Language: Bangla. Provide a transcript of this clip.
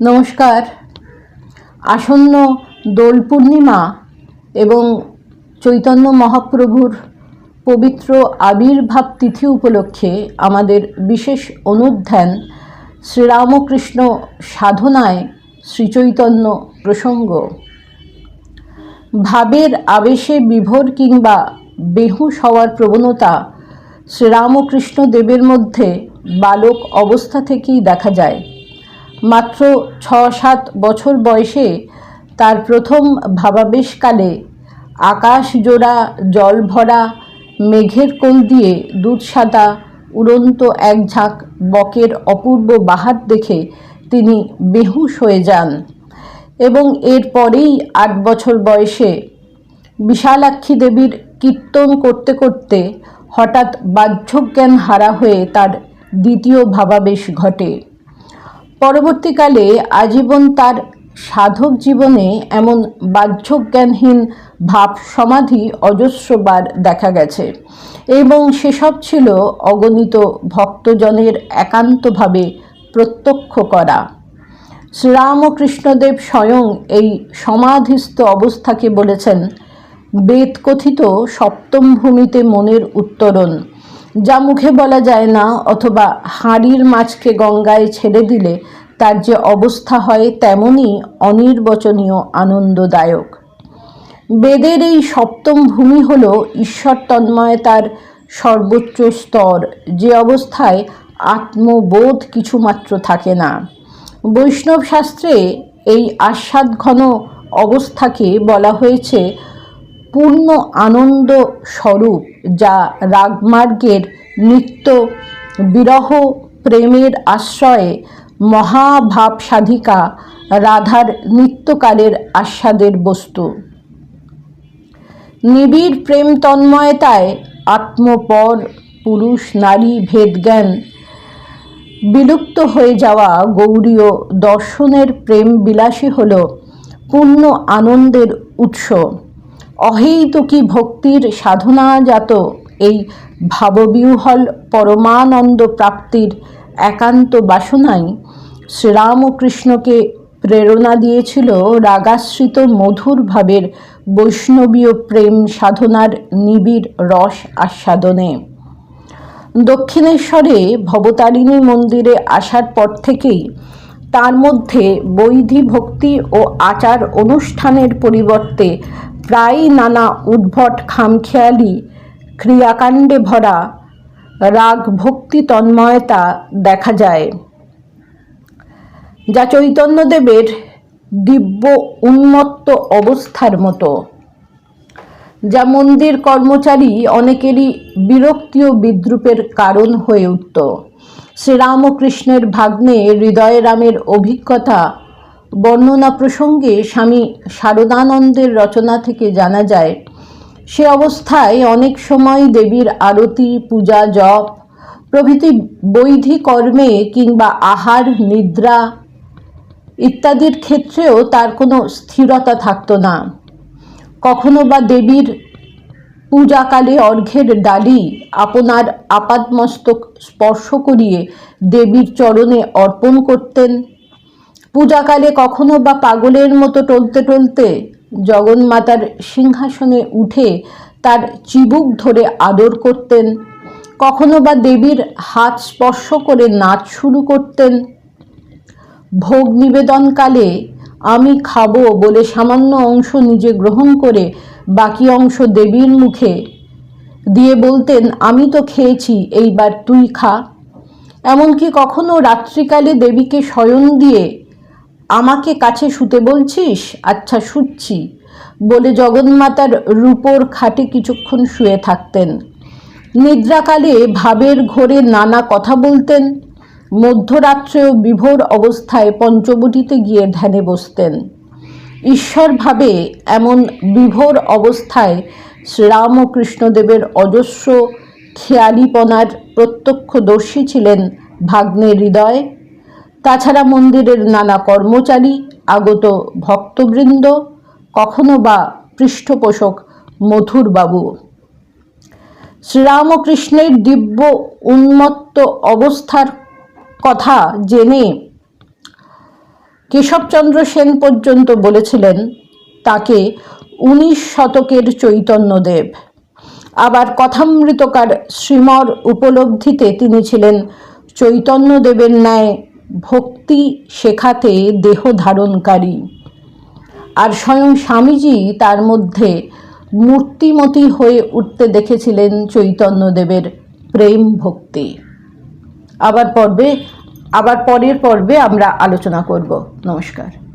নমস্কার। আসন্ন দোল পূর্ণিমা এবং চৈতন্য মহাপ্রভুর পবিত্র আবির্ভাব তিথি উপলক্ষে আমাদের বিশেষ অনুধ্যান শ্রীরামকৃষ্ণ সাধনায় শ্রীচৈতন্য প্রসঙ্গ। ভাবের আবেশে বিভোর কিংবা বেহুশ হওয়ার প্রবণতা শ্রীরামকৃষ্ণ দেবের মধ্যে বালক অবস্থা থেকেই দেখা যায়। মাত্র ছ সাত বছর বয়সে তার প্রথম ভাবাবেশকালে আকাশ জোড়া জল ভরা মেঘের কোল দিয়ে দুধ সাদা উড়ন্ত এক ঝাঁক বকের অপূর্ব বাহার দেখে তিনি বেহুশ হয়ে যান এবং এরপরেই আট বছর বয়সে বিশালাক্ষী দেবীর কীর্তন করতে করতে হঠাৎ বাহ্যজ্ঞান হারা হয়ে তার দ্বিতীয় ভাবাবেশ ঘটে। পরবর্তীকালে আজীবন তার সাধক জীবনে এমন বাহ্যজ্ঞানহীন ভাব সমাধি অজস্রবার দেখা গেছে এবং সেসব ছিল অগণিত ভক্তজনের একান্তভাবে প্রত্যক্ষ করা। শ্রীরামকৃষ্ণদেব স্বয়ং এই সমাধিস্থ অবস্থাকে বলেছেন বেদ কথিত সপ্তম ভূমিতে মনের উত্তরণ। যা মুখে বলা যায় না অথবা হাঁড়ির মাছকে গঙ্গায় ছেড়ে দিলে তার যে অবস্থা হয় তেমনই অনির্বচনীয়, আনন্দদায়ক। বেদের এই সপ্তম ভূমি হল ঈশ্বর তন্ময়তার সর্বোচ্চ স্তর। যে অবস্থায় আত্মবোধ কিছুমাত্র থাকে না। বৈষ্ণব শাস্ত্রে এই আস্বাদ ঘন অবস্থাকে বলা হয়েছে পূর্ণ আনন্দ স্বরূপ। যা রাগমার্গের নিত্য বিরহ প্রেমের আশ্রয়ে মহাভাব সাধিকা রাধার নিত্যকালের আস্বাদের বস্তু। নিবিড় প্রেম তন্ময়তায় আত্মপর পুরুষ নারী ভেদজ্ঞান। বিলুপ্ত হয়ে যাওয়া গৌরীয় দর্শনের প্রেম বিলাসী হল পূর্ণ আনন্দের উৎস। অহেতুকী ভক্তির সাধনাজাত এই ভাববিহ্বল পরমানন্দ প্রাপ্তির একান্ত বাসনাই শ্রীরামকৃষ্ণকে প্রেরণা দিয়েছিল রাগাশ্রিত মধুর ভাবের বৈষ্ণবীয় প্রেম সাধনার নিবিড় রস আস্বাদনে। দক্ষিণেশ্বরে ভবতারিণী মন্দিরে আসার পর থেকেই তার মধ্যে বৈধি ভক্তি ও আচার অনুষ্ঠানের পরিবর্তে প্রায়ই নানা উদ্ভট খামখেয়ালি, ক্রিয়াকাণ্ডে ভরা রাগ ভক্তি তন্ময়তা দেখা যায়। যা চৈতন্যদেবের দিব্য উন্মত্ত অবস্থার মতো। যা মন্দির কর্মচারী অনেকেরই বিরক্তি ও বিদ্রুপের কারণ হয়ে উঠত। শ্রীরামকৃষ্ণের ভাগ্নে হৃদয়রামের অভিজ্ঞতা বর্ণনা প্রসঙ্গে স্বামী শারদানন্দের রচনা থেকে জানা যায়, সে অবস্থায় অনেক সময় দেবীর আরতি, পূজা, জপ, প্রভৃতি বৈধি কর্মে কিংবা আহার, নিদ্রা ইত্যাদির ক্ষেত্রেও তার কোনো স্থিরতা থাকতো না। কখনো বা দেবীর পূজাকালে অর্ঘ্যের ডালি আপনার আপাদমস্তক স্পর্শ করিয়ে দেবীর চরণে অর্পণ করতেন। পূজাকালে কখনো বা পাগলের মতো টলতে টলতে জগন্মাতার সিংহাসনে উঠে তার চিবুক ধরে আদর করতেন, কখনো বা দেবীর হাত স্পর্শ করে নাচ শুরু করতেন। ভোগ নিবেদনকালে আমি খাব বলে সামান্য অংশ নিজে গ্রহণ করে বাকি অংশ দেবীর মুখে দিয়ে বলতেন, আমি তো খেয়েছি, এইবার তুই খা। এমনকি কখনো রাত্রিকালে দেবীকে শয়ন দিয়ে আমাকে কাছে শুতে বলছিস? আচ্ছা শুচ্ছি। বলে জগন্মাতার রূপোর খাটে কিছুক্ষণ শুয়ে থাকতেন। নিদ্রাকালে ভাবের ঘোরে নানা কথা বলতেন। মধ্যরাত্রেও বিভোর অবস্থায় পঞ্চবটিতে গিয়ে ধ্যানে বসতেন। ঈশ্বরভাবে এমন বিভোর অবস্থায় শ্রীরামকৃষ্ণদেবের অজস্র খেয়ালিপনার প্রত্যক্ষদর্শী ছিলেন ভাগ্নে হৃদয়। তাছাড়া মন্দিরের নানা কর্মচারী, আগত ভক্তবৃন্দ, কখনো বা পৃষ্ঠপোষক মধুরবাবু শ্রীরামকৃষ্ণের দিব্য উন্মত্ত অবস্থার কথা জেনে কেশবচন্দ্র সেন পর্যন্ত বলেছিলেন, তাকে উনিশ শতকের চৈতন্যদেব। আবার কথামৃতকার শ্রীমর উপলব্ধিতে তিনি ছিলেন চৈতন্যদেবের ন্যায় ভক্তি শেখাতে দেহ ধারণকারী। আর স্বয়ং স্বামীজি তার মধ্যে মূর্তিমতী হয়ে উঠতে দেখেছিলেন চৈতন্যদেবের প্রেম ভক্তি। আবার পর্বে, আবার পরের পর্বে আমরা আলোচনা করব। নমস্কার।